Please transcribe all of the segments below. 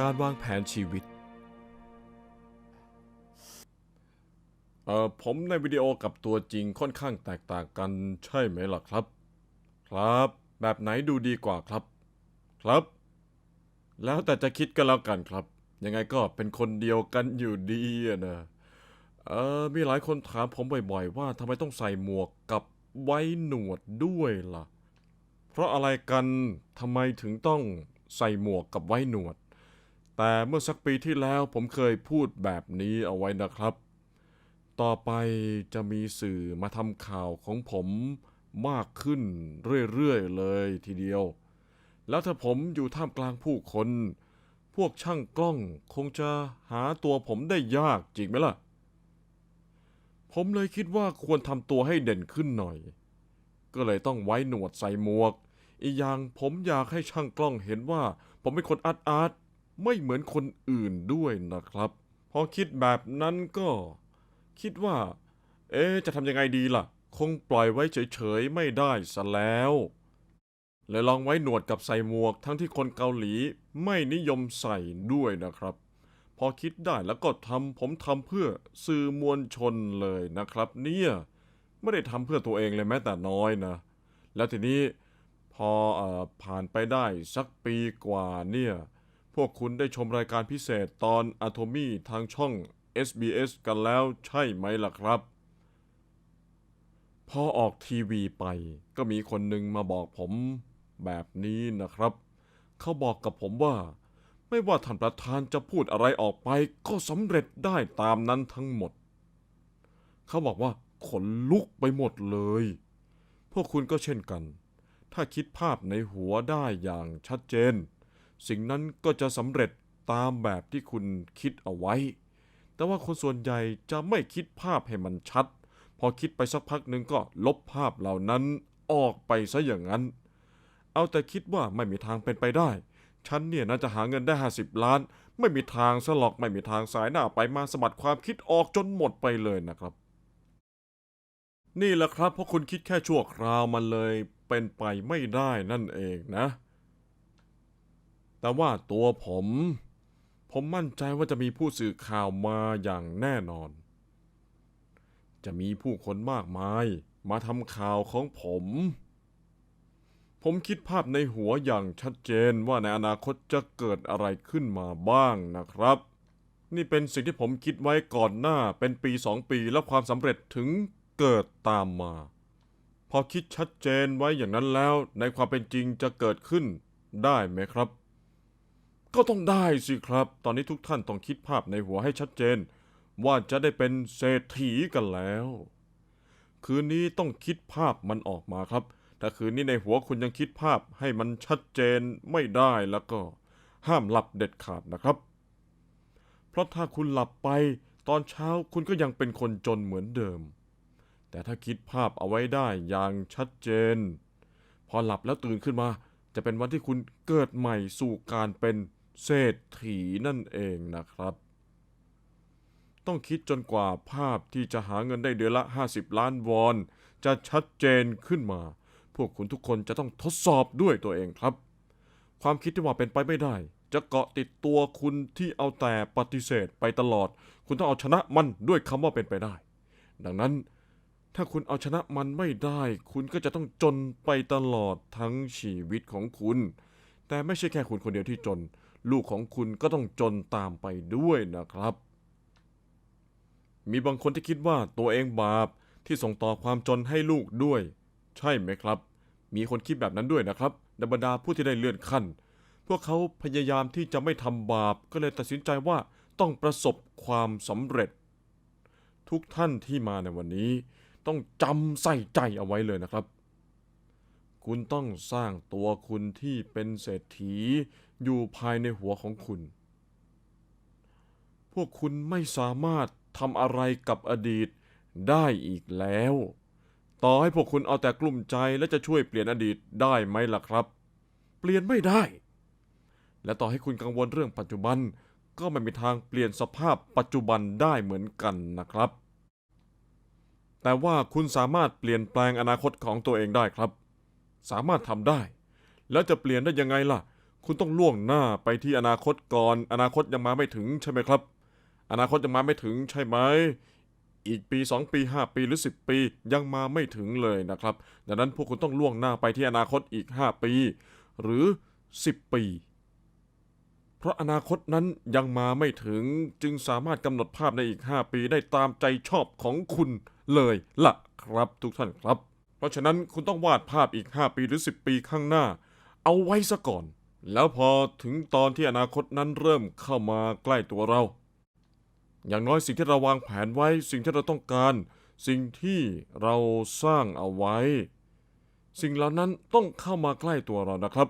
การวางแผนชีวิต เอ่อผมในวิดีโอกับตัวจริงค่อนข้างแตกต่างกันใช่ไหมล่ะครับ ครับ แบบไหนดูดีกว่าครับ ครับ แล้วแต่จะคิดกันแล้วกันครับ ยังไงก็เป็นคนเดียวกันอยู่ดีอะนะเออมีหลายคนถามผมบ่อยๆ ว่าทำไมต้องใส่หมวกกับไว้หนวดด้วยล่ะ เพราะอะไรกันทำไมถึงต้องใส่หมวกกับไว้หนวด แต่เมื่อสักปีที่แล้วผมเคยพูดแบบนี้เอาไว้นะครับ ต่อไปจะมีสื่อมาทำข่าวของผมมากขึ้นเรื่อยๆเลยทีเดียว แล้วถ้าผมอยู่ท่ามกลางผู้คน พวกช่างกล้องคงจะหาตัวผมได้ยากจริงไหมล่ะ ผมเลยคิดว่าควรทำตัวให้เด่นขึ้นหน่อย ก็เลยต้องไว้หนวดใส่หมวก อีกอย่างผมอยากให้ช่างกล้องเห็นว่า ผมเป็นคนอาร์ตอาร์ต ไม่เหมือนคนอื่นด้วยนะครับ พอคิดแบบนั้นก็ คิดว่า เอ๊ะจะทำยังไงดีล่ะ คงปล่อยไว้เฉยๆ ไม่ได้ซะแล้วเลยลองไว้หนวดกับใส่หมวกทั้งที่คนเกาหลีไม่นิยมใส่ด้วยนะครับ พอคิดได้แล้วก็ทำผมทำเพื่อสื่อมวลชนเลยนะครับ เนี่ยไม่ได้ทำเพื่อตัวเองเลยแม้แต่น้อยนะ แล้วทีนี้พอเออผ่านไปได้สักปีกว่าเนี่ย พวกคุณได้ชมรายการพิเศษตอน a t o m y ทางช่อง SBS กันแล้วใช่ไหมล่ะครับ พอออกทีวีไป ก็มีคนหนึ่งมาบอกผมแบบนี้นะครับ เขาบอกกับผมว่า ไม่ว่าท่านประธานจะพูดอะไรออกไป ก็สำเร็จได้ตามนั้นทั้งหมด เขาบอกว่าขนลุกไปหมดเลย พวกคุณก็เช่นกัน ถ้าคิดภาพในหัวได้อย่างชัดเจน สิ่งนั้นก็จะสำเร็จตามแบบที่คุณคิดเอาไว้ แต่ว่าคนส่วนใหญ่จะไม่คิดภาพให้มันชัด พอคิดไปสักพักหนึ่งก็ลบภาพเหล่านั้นออกไปซะอย่างนั้น เอาแต่คิดว่าไม่มีทางเป็นไปได้ ฉันเนี่ยน่าจะหาเงินได้ 50 ล้าน ไม่มีทางสลอกไม่มีทางสายหน้าไปมาสะบัดความคิดออกจนหมดไปเลยนะครับ นี่แหละครับเพราะคุณคิดแค่ชั่วคราวมันเลยเป็นไปไม่ได้นั่นเองนะ แต่ว่าตัวผม ผมมั่นใจว่าจะมีผู้สื่อข่าวมาอย่างแน่นอน จะมีผู้คนมากมายมาทำข่าวของผม ผมคิดภาพในหัวอย่างชัดเจนว่าในอนาคตจะเกิดอะไรขึ้นมาบ้างนะครับ นี่เป็นสิ่งที่ผมคิดไว้ก่อนหน้าเป็นปีสองปีแล้วความสำเร็จถึงเกิดตามมา พอคิดชัดเจนไว้อย่างนั้นแล้วในความเป็นจริงจะเกิดขึ้นได้ไหมครับ ก็ต้องได้สิครับ ตอนนี้ทุกท่านต้องคิดภาพในหัวให้ชัดเจน ว่าจะได้เป็นเศรษฐีกันแล้ว คืนนี้ต้องคิดภาพมันออกมาครับ ถ้าคืนนี้ในหัวคุณยังคิดภาพให้มันชัดเจนไม่ได้แล้วก็ ห้ามหลับเด็ดขาดนะครับ เพราะถ้าคุณหลับไปตอนเช้าคุณก็ยังเป็นคนจนเหมือนเดิม แต่ถ้าคิดภาพเอาไว้ได้อย่างชัดเจน พอหลับแล้วตื่นขึ้นมา จะเป็นวันที่คุณเกิดใหม่สู่การเป็น เศรษฐีนั่นเองนะครับ ต้องคิดจนกว่าภาพที่จะหาเงินได้เดือนละ 50 ล้านวอน จะชัดเจนขึ้นมา พวกคุณทุกคนจะต้องทดสอบด้วยตัวเองครับ ความคิดที่ว่าเป็นไปไม่ได้ จะเกาะติดตัวคุณที่เอาแต่ปฏิเสธไปตลอด คุณต้องเอาชนะมันด้วยคำว่าเป็นไปได้ ดังนั้นถ้าคุณเอาชนะมันไม่ได้ คุณก็จะต้องจนไปตลอดทั้งชีวิตของคุณ แต่ไม่ใช่แค่คุณคนเดียวที่จน ลูกของคุณก็ต้องจนตามไปด้วยนะครับ มีบางคนที่คิดว่าตัวเองบาปที่ส่งต่อความจนให้ลูกด้วย ใช่ไหมครับ มีคนคิดแบบนั้นด้วยนะครับในบรรดาผู้ที่ได้เลื่อนขั้น พวกเขาพยายามที่จะไม่ทำบาปก็เลยตัดสินใจว่าต้องประสบความสำเร็จ ทุกท่านที่มาในวันนี้ ต้องจำใส่ใจเอาไว้เลยนะครับ คุณต้องสร้างตัวคุณที่เป็นเศรษฐี อยู่ภายในหัวของคุณ พวกคุณไม่สามารถทำอะไรกับอดีตได้อีกแล้ว ต่อให้พวกคุณเอาแต่กลุ่มใจและจะช่วยเปลี่ยนอดีตได้ไหมล่ะครับ เปลี่ยนไม่ได้ และต่อให้คุณกังวลเรื่องปัจจุบัน ก็ไม่มีทางเปลี่ยนสภาพปัจจุบันได้เหมือนกันนะครับ แต่ว่าคุณสามารถเปลี่ยนแปลงอนาคตของตัวเองได้ครับ สามารถทำได้ แล้วจะเปลี่ยนได้ยังไงล่ะ คุณต้องล่วงหน้าไปที่อนาคตก่อน อนาคตยังมาไม่ถึงใช่ไหมครับ อนาคตยังมาไม่ถึงใช่ไหม อีกปี 2 ปี 5 ปีหรือ 10 ปียังมาไม่ถึงเลยนะครับ ดังนั้นพวกคุณต้องล่วงหน้าไปที่อนาคตอีก 5 ปี หรือ 10 ปี เพราะอนาคตนั้นยังมาไม่ถึงจึงสามารถกำหนดภาพในอีก 5 ปีได้ตามใจชอบของคุณเลยล่ะครับทุกท่านครับ เพราะฉะนั้นคุณต้องวาดภาพอีก 5 ปีหรือ 10 ปีข้างหน้า เอาไว้ซะก่อน แล้วพอถึงตอนที่อนาคตนั้นเริ่มเข้ามาใกล้ตัวเรา อย่างน้อยสิ่งที่เราวางแผนไว้ สิ่งที่เราต้องการ สิ่งที่เราสร้างเอาไว้ สิ่งเหล่านั้นต้องเข้ามาใกล้ตัวเรานะครับ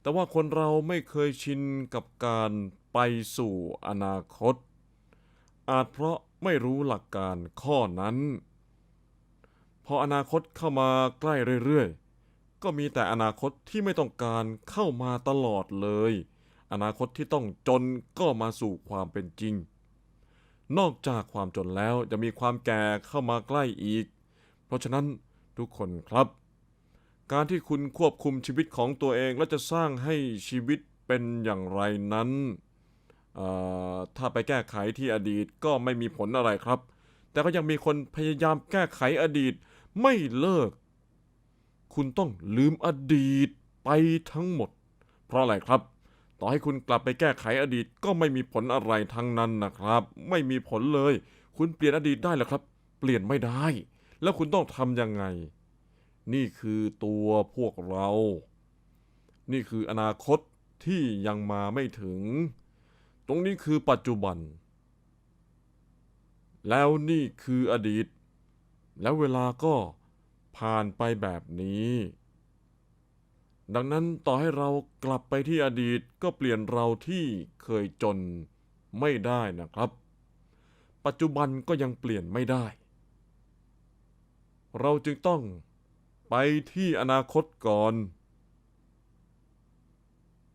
แต่ว่าคนเราไม่เคยชินกับการไปสู่อนาคต อาจเพราะไม่รู้หลักการข้อนั้น พออนาคตเข้ามาใกล้เรื่อยๆ ก็มีแต่อนาคตที่ไม่ต้องการเข้ามาตลอดเลย อนาคตที่ต้องจนก็มาสู่ความเป็นจริง นอกจากความจนแล้วจะมีความแก่เข้ามาใกล้อีก เพราะฉะนั้นทุกคนครับ การที่คุณควบคุมชีวิตของตัวเองและจะสร้างให้ชีวิตเป็นอย่างไรนั้นถ้าไปแก้ไขที่อดีตก็ไม่มีผลอะไรครับ แต่ก็ยังมีคนพยายามแก้ไขอดีตไม่เลิก คุณต้องลืมอดีตไปทั้งหมด เพราะอะไรครับ ต่อให้คุณกลับไปแก้ไขอดีตก็ไม่มีผลอะไรทั้งนั้นนะครับ ไม่มีผลเลย คุณเปลี่ยนอดีตได้หรอครับ เปลี่ยนไม่ได้ แล้วคุณต้องทำยังไง นี่คือตัวพวกเรา นี่คืออนาคตที่ยังมาไม่ถึง ตรงนี้คือปัจจุบัน แล้วนี่คืออดีต แล้วเวลาก็ ผ่านไปแบบนี้ ดังนั้นต่อให้เรากลับไปที่อดีตก็เปลี่ยนเราที่เคยจนไม่ได้นะครับ ปัจจุบันก็ยังเปลี่ยนไม่ได้ เราจึงต้องไปที่อนาคตก่อน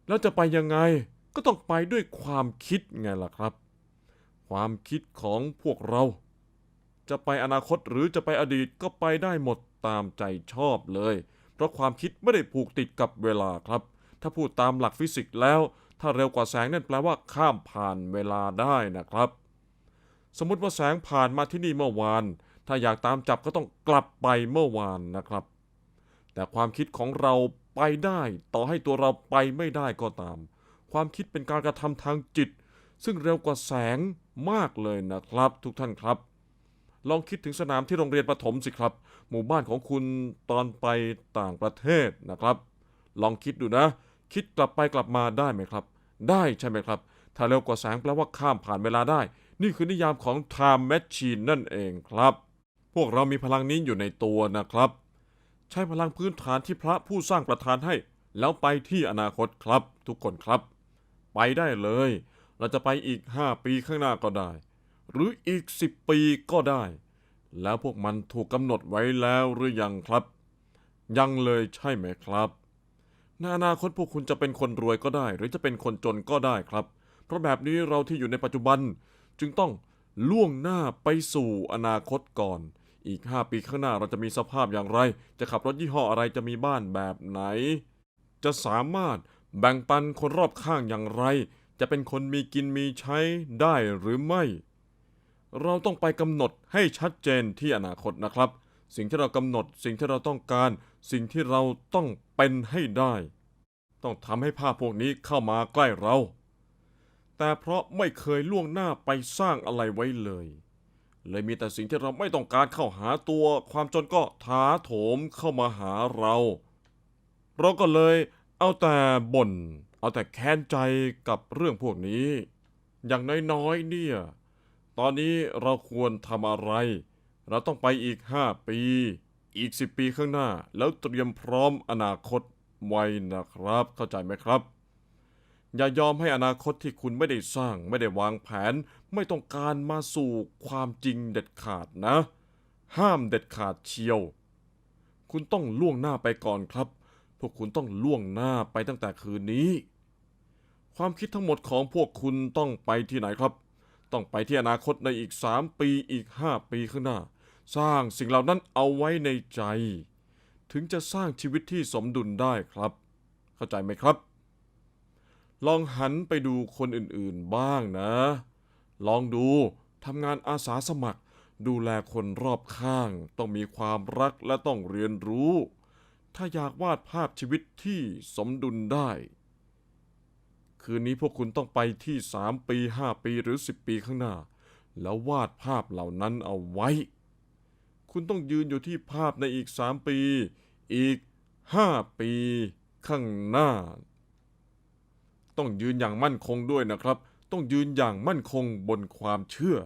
แล้วจะไปยังไงก็ต้องไปด้วยความคิดไงล่ะครับ ความคิดของพวกเรา จะไปอนาคตหรือจะไปอดีตก็ไปได้หมดตามใจชอบเลย เพราะความคิดไม่ได้ผูกติดกับเวลาครับ ถ้าพูดตามหลักฟิสิกส์แล้ว ถ้าเร็วกว่าแสงนั่นแปลว่าข้ามผ่านเวลาได้นะครับ สมมติว่าแสงผ่านมาที่นี่เมื่อวาน ถ้าอยากตามจับก็ต้องกลับไปเมื่อวานนะครับ แต่ความคิดของเราไปได้ ต่อให้ตัวเราไปไม่ได้ก็ตาม ความคิดเป็นการกระทำทางจิต ซึ่งเร็วกว่าแสงมากเลยนะครับ ทุกท่านครับ ลองคิดถึงสนามที่โรงเรียนประถมสิครับ หมู่บ้านของคุณตอนไปต่างประเทศนะครับ ลองคิดดูนะ คิดกลับไปกลับมาได้ไหมครับ ได้ใช่ไหมครับ ถ้าเร็วกว่าแสงแปลว่าข้ามผ่านเวลาได้ นี่คือนิยามของ time machine นั่นเองครับ พวกเรามีพลังนี้อยู่ในตัวนะครับ ใช้พลังพื้นฐานที่พระผู้สร้างประทานให้ แล้วไปที่อนาคตครับ ทุกคนครับ ไปได้เลย เราจะไปอีก 5 ปีข้างหน้าก็ได้ หรืออีก10ปีก็ได้ แล้วพวกมันถูกกำหนดไว้แล้วหรือยังครับ ยังเลยใช่ไหมครับในอนาคตพวกคุณจะเป็นคนรวยก็ได้ หรือจะเป็นคนจนก็ได้ครับ เพราะแบบนี้เราที่อยู่ในปัจจุบัน จึงต้องล่วงหน้าไปสู่อนาคตก่อน อีก 5 ปีข้างหน้าเราจะมีสภาพอย่างไร จะขับรถยี่ห้ออะไรจะมีบ้านแบบไหน จะสามารถแบ่งปันคนรอบข้างอย่างไร จะเป็นคนมีกินมีใช้ได้หรือไม่ เราต้องไปกำหนดให้ชัดเจนที่อนาคตนะครับ สิ่งที่เรากำหนด สิ่งที่เราต้องการ สิ่งที่เราต้องเป็นให้ได้ ต้องทำให้ภาพพวกนี้เข้ามาใกล้เรา แต่เพราะไม่เคยล่วงหน้าไปสร้างอะไรไว้เลย เลยมีแต่สิ่งที่เราไม่ต้องการเข้าหาตัว ความจนก็ถาโถมเข้ามาหาเรา เราก็เลยเอาแต่บ่น เอาแต่แค้นใจกับเรื่องพวกนี้ อย่างน้อยๆเนี่ย ตอนนี้เราควรทำอะไร เราต้องไปอีก5ปี อีก10ปีข้างหน้า แล้วเตรียมพร้อมอนาคตไว้นะครับ เข้าใจไหมครับ อย่ายอมให้อนาคตที่คุณไม่ได้สร้าง ไม่ได้วางแผน ไม่ต้องการมาสู่ความจริงเด็ดขาดนะ ห้ามเด็ดขาดเชียว คุณต้องล่วงหน้าไปก่อนครับ พวกคุณต้องล่วงหน้าไปตั้งแต่คืนนี้ ความคิดทั้งหมดของพวกคุณต้องไปที่ไหนครับ ต้องไปที่อนาคตในอีก3ปีอีก5ปีข้างหน้า สร้างสิ่งเหล่านั้นเอาไว้ในใจ ถึงจะสร้างชีวิตที่สมดุลได้ครับ เข้าใจไหมครับ ลองหันไปดูคนอื่นๆบ้างนะ ลองดูทำงานอาสาสมัคร ดูแลคนรอบข้าง ต้องมีความรักและต้องเรียนรู้ ถ้าอยากวาดภาพชีวิตที่สมดุลได้ คืนนี้พวกคุณต้องไปที่3ปี5ปีหรือ10ปีข้างหน้า แล้ววาดภาพเหล่านั้นเอาไว้ คุณต้องยืนอยู่ที่ภาพในอีก3ปี อีก5ปีข้างหน้า ต้องยืนอย่างมั่นคงด้วยนะครับ ต้องยืนอย่างมั่นคงบนความเชื่อ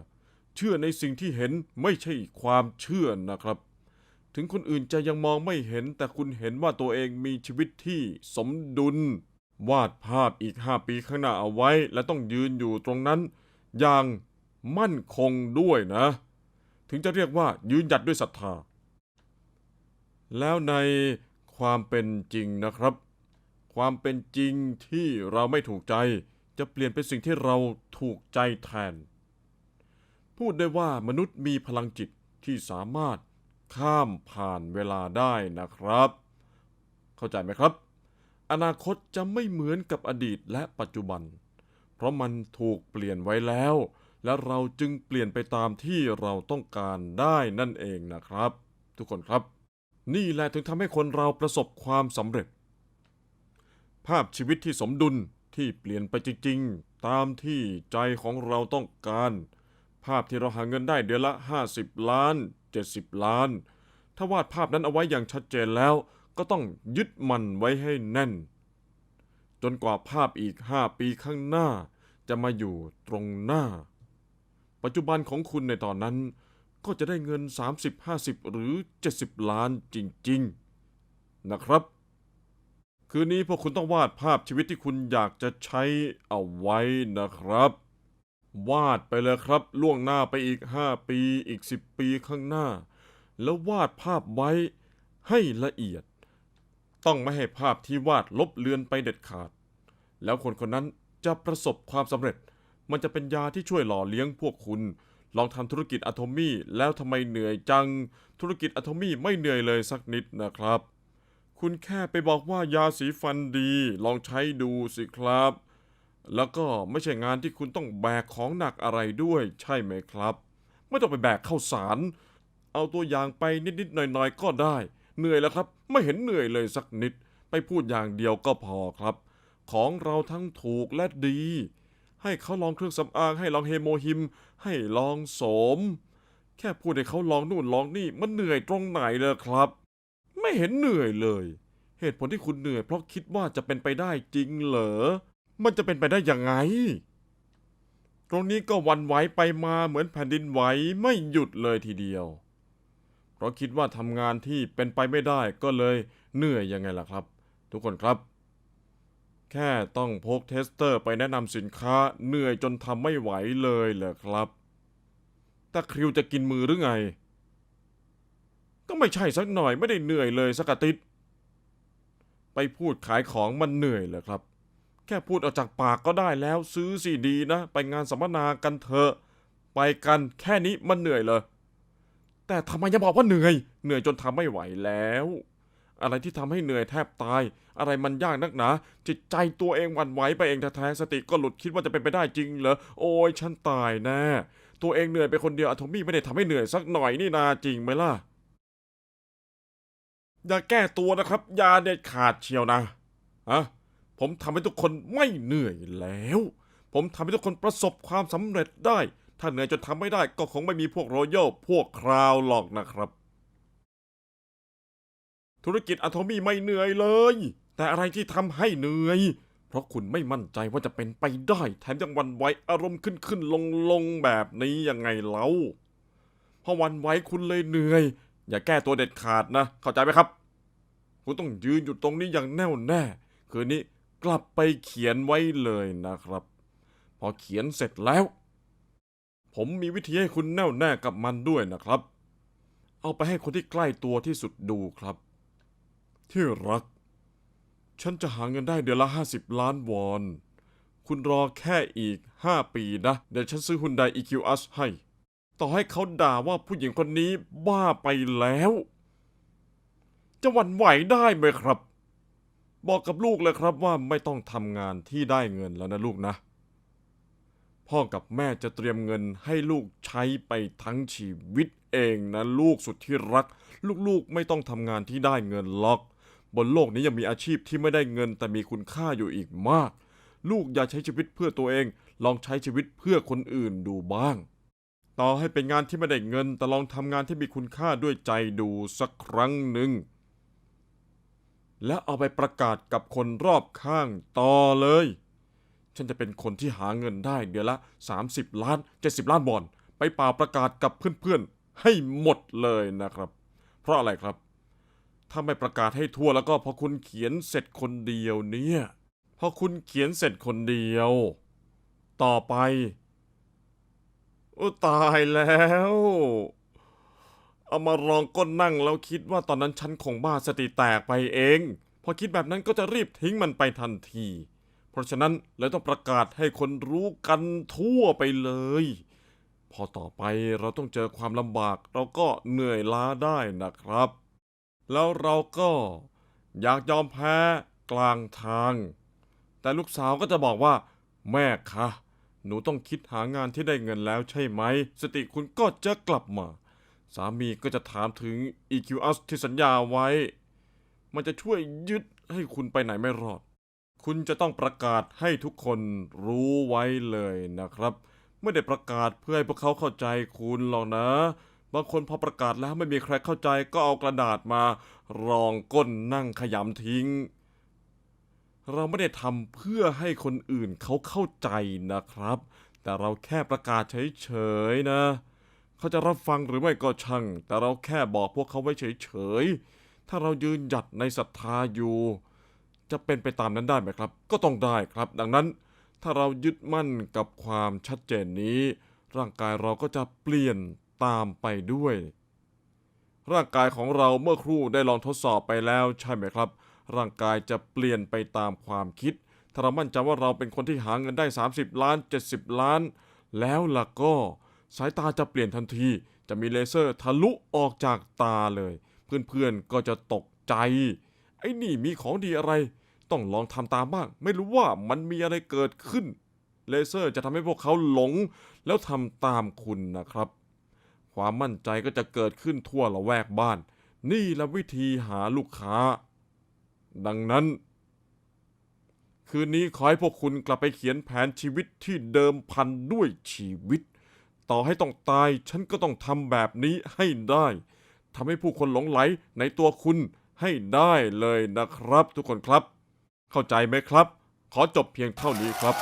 เชื่อในสิ่งที่เห็นไม่ใช่ความเชื่อนะครับ ถึงคนอื่นจะยังมองไม่เห็น แต่คุณเห็นว่าตัวเองมีชีวิตที่สมดุล วาดภาพอีก5ปีข้างหน้าเอาไว้ และต้องยืนอยู่ตรงนั้น อย่างมั่นคงด้วยนะ ถึงจะเรียกว่ายืนหยัดด้วยศรัทธา แล้วในความเป็นจริงนะครับ ความเป็นจริงที่เราไม่ถูกใจ จะเปลี่ยนเป็นสิ่งที่เราถูกใจแทน พูดได้ว่ามนุษย์มีพลังจิตที่สามารถข้ามผ่านเวลาได้นะครับ เข้าใจไหมครับ อนาคตจะไม่เหมือนกับอดีตและปัจจุบัน เพราะมันถูกเปลี่ยนไว้แล้ว และเราจึงเปลี่ยนไปตามที่เราต้องการได้นั่นเองนะครับ ทุกคนครับ นี่แหละถึงทำให้คนเราประสบความสำเร็จ ภาพชีวิตที่สมดุลที่เปลี่ยนไปจริงๆ ตามที่ใจของเราต้องการ ภาพที่เราหาเงินได้เดือนละ 50 ล้าน 70 ล้าน ถ้าวาดภาพนั้นเอาไว้อย่างชัดเจนแล้ว ก็ต้องยึดมันไว้ให้แน่น จนกว่าภาพอีก5ปีข้างหน้า จะมาอยู่ตรงหน้า ปัจจุบันของคุณในตอนนั้น ก็จะได้เงิน 30 50 หรือ 70 ล้านจริง ๆ นะครับ คืนนี้พวกคุณต้องวาดภาพชีวิตที่คุณอยากจะใช้เอาไว้นะครับวาดไปเลยครับล่วงหน้าไปอีก5ปีอีก10ปีข้างหน้า แล้ววาดภาพไว้ให้ละเอียด ต้องไม่ให้ภาพที่วาดลบเลือนไปเด็ดขาด แล้วคนคนนั้นจะประสบความสำเร็จ มันจะเป็นยาที่ช่วยหล่อเลี้ยงพวกคุณ ลองทำธุรกิจอะโทมี่แล้วทำไมเหนื่อยจัง ธุรกิจอะโทมี่ไม่เหนื่อยเลยสักนิดนะครับ คุณแค่ไปบอกว่ายาสีฟันดี ลองใช้ดูสิครับ แล้วก็ไม่ใช่งานที่คุณต้องแบกของหนักอะไรด้วย ใช่ไหมครับ ไม่ต้องไปแบกข้าวสาร เอาตัวอย่างไปนิดๆหน่อยๆก็ได้ เหนื่อยแล้วครับ ไม่เห็นเหนื่อยเลยสักนิด ไปพูดอย่างเดียวก็พอครับ ของเราทั้งถูกและดี ให้เขาลองเครื่องสำอาง ให้ลองเฮโมฮิม ให้ลองโสม แค่พูดให้เขาลองนู่นลองนี่มันเหนื่อยตรงไหนเลยครับ ไม่เห็นเหนื่อยเลย เหตุผลที่คุณเหนื่อย เพราะคิดว่าจะเป็นไปได้จริงเหรอ มันจะเป็นไปได้ยังไง ตรงนี้ก็วันไหวไปมาเหมือนแผ่นดินไหวไม่หยุดเลยทีเดียว เพราะคิดว่าทำงานที่เป็นไปไม่ได้ก็เลยเหนื่อยยังไงล่ะครับ ทุกคนครับ แค่ต้องพกเทสเตอร์ไปแนะนำสินค้าเหนื่อยจนทำไม่ไหวเลยเหรอครับตาคริวจะกินมือหรือไง ก็ไม่ใช่สักหน่อยไม่ได้เหนื่อยเลยสักอาทิตย์ไปพูดขายของมันเหนื่อยเหรอครับ แค่พูดออกจากปากก็ได้แล้วซื้อสิดีนะ ไปงานสัมมนากันเถอะ ไปกันแค่นี้มันเหนื่อยเลย แต่ทำไมยังบอกว่าเหนื่อย เหนื่อยจนทำไม่ไหวแล้ว อะไรที่ทำให้เหนื่อยแทบตาย อะไรมันยากนักหนา จิตใจตัวเองหวั่นไหวไปเองแท้ๆสติก็หลุดคิดว่าจะเป็นไปได้จริงเหรอ โอ้ยฉันตายแน่ ตัวเองเหนื่อยไปคนเดียวอะโทมี่ไม่ได้ทำให้เหนื่อยสักหน่อยนี่นาจริงไหมล่ะ อย่าแก้ตัวนะครับอย่าเด็ดขาดเชียวนะอะผมทำให้ทุกคนไม่เหนื่อยแล้ว ผมทำให้ทุกคนประสบความสำเร็จได้ ถ้าเหนื่อยจนทำไม่ได้ก็คงไม่มีพวกรอยัลพวกคราวหรอกนะครับ ธุรกิจอะโทมี่ไม่เหนื่อยเลย แต่อะไรที่ทำให้เหนื่อย เพราะคุณไม่มั่นใจว่าจะเป็นไปได้ แถมยังวันไหวอารมณ์ขึ้นขึ้นลงลงแบบนี้ยังไงเล่าพอหวันไหวคุณเลยเหนื่อย อย่าแก้ตัวเด็ดขาดนะ เข้าใจไหมครับ คุณต้องยืนอยู่ตรงนี้อย่างแน่วแน่ คืนนี้กลับไปเขียนไว้เลยนะครับ พอเขียนเสร็จแล้ว ผมมีวิธีให้คุณแน่วแน่กับมันด้วยนะครับ เอาไปให้คนที่ใกล้ตัวที่สุดดูครับ ที่รัก ฉันจะหาเงินได้เดือนละ50ล้านวอน คุณรอแค่อีก5ปีนะ เดี๋ยวฉันซื้อฮุนได EQS ให้ ต่อให้เขาด่าว่าผู้หญิงคนนี้บ้าไปแล้ว จะหวั่นไหวได้ไหมครับ บอกกับลูกเลยครับว่าไม่ต้องทำงานที่ได้เงินแล้วนะลูกนะ พ่อกับแม่จะเตรียมเงินให้ลูกใช้ไปทั้งชีวิตเองนะลูกสุดที่รัก ลูกๆไม่ต้องทำงานที่ได้เงินหรอก บนโลกนี้ยังมีอาชีพที่ไม่ได้เงินแต่มีคุณค่าอยู่อีกมาก ลูกอย่าใช้ชีวิตเพื่อตัวเอง ลองใช้ชีวิตเพื่อคนอื่นดูบ้าง ต่อให้เป็นงานที่ไม่ได้เงิน แต่ลองทำงานที่มีคุณค่าด้วยใจดูสักครั้งหนึ่งและเอาไปประกาศกับคนรอบข้างต่อเลย ฉันจะเป็นคนที่หาเงินได้เดือนละ 30 ล้าน 70 ล้านบอลไปป่าประกาศกับเพื่อนๆ ให้หมดเลยนะครับ เพราะอะไรครับ ถ้าไม่ประกาศให้ทั่วแล้วก็พอคุณเขียนเสร็จคนเดียวเนี่ยพอคุณเขียนเสร็จคนเดียว ต่อไปโอ้ตายแล้วเอามารองก้นนั่งแล้วคิดว่าตอนนั้นฉันคงบ้าสติแตกไปเอง พอคิดแบบนั้นก็จะรีบทิ้งมันไปทันที เพราะฉะนั้นเลยต้องประกาศให้คนรู้กันทั่วไปเลย พอต่อไปเราต้องเจอความลำบาก เราก็เหนื่อยล้าได้นะครับ แล้วเราก็อยากยอมแพ้กลางทาง แต่ลูกสาวก็จะบอกว่า แม่คะหนูต้องคิดหางานที่ได้เงินแล้วใช่ไหม สติคุณก็จะกลับมา สามีก็จะถามถึง EQS ที่สัญญาไว้ มันจะช่วยยึดให้คุณไปไหนไม่รอด คุณจะต้องประกาศให้ทุกคนรู้ไว้เลยนะครับ ไม่ได้ประกาศเพื่อให้พวกเขาเข้าใจคุณหรอกนะ บางคนพอประกาศแล้วไม่มีใครเข้าใจก็เอากระดาษมารองก้นนั่งขยำทิ้ง เราไม่ได้ทำเพื่อให้คนอื่นเขาเข้าใจนะครับ แต่เราแค่ประกาศเฉยๆนะเขาจะรับฟังหรือไม่ก็ช่าง แต่เราแค่บอกพวกเขาไว้เฉยๆถ้าเรายืนหยัดในศรัทธาอยู่ จะเป็นไปตามนั้นได้ไหมครับ ก็ต้องได้ครับ ดังนั้นถ้าเรายึดมั่นกับความชัดเจนนี้ ร่างกายเราก็จะเปลี่ยนตามไปด้วย ร่างกายของเราเมื่อครู่ได้ลองทดสอบไปแล้วใช่ไหมครับ ร่างกายจะเปลี่ยนไปตามความคิด ถ้าเรามั่นใจว่าเราเป็นคนที่หาเงินได้ 30 ล้าน 70 ล้าน แล้วล่ะก็สายตาจะเปลี่ยนทันที จะมีเลเซอร์ทะลุออกจากตาเลย เพื่อนๆก็จะตกใจ ไอ้นี่มีของดีอะไร ต้องลองทำตามบ้าง ไม่รู้ว่ามันมีอะไรเกิดขึ้น เลเซอร์จะทำให้พวกเขาหลง แล้วทำตามคุณนะครับ ความมั่นใจก็จะเกิดขึ้นทั่วละแวกบ้าน นี่ละวิธีหาลูกค้า ดังนั้น คืนนี้ขอให้พวกคุณกลับไปเขียนแผนชีวิตที่เดิมพันด้วยชีวิต ต่อให้ต้องตายฉันก็ต้องทำแบบนี้ให้ได้ทำให้ผู้คนหลงไหลในตัวคุณให้ได้เลยนะครับทุกคนครับ เข้าใจไหมครับ ขอจบเพียงเท่านี้ครับ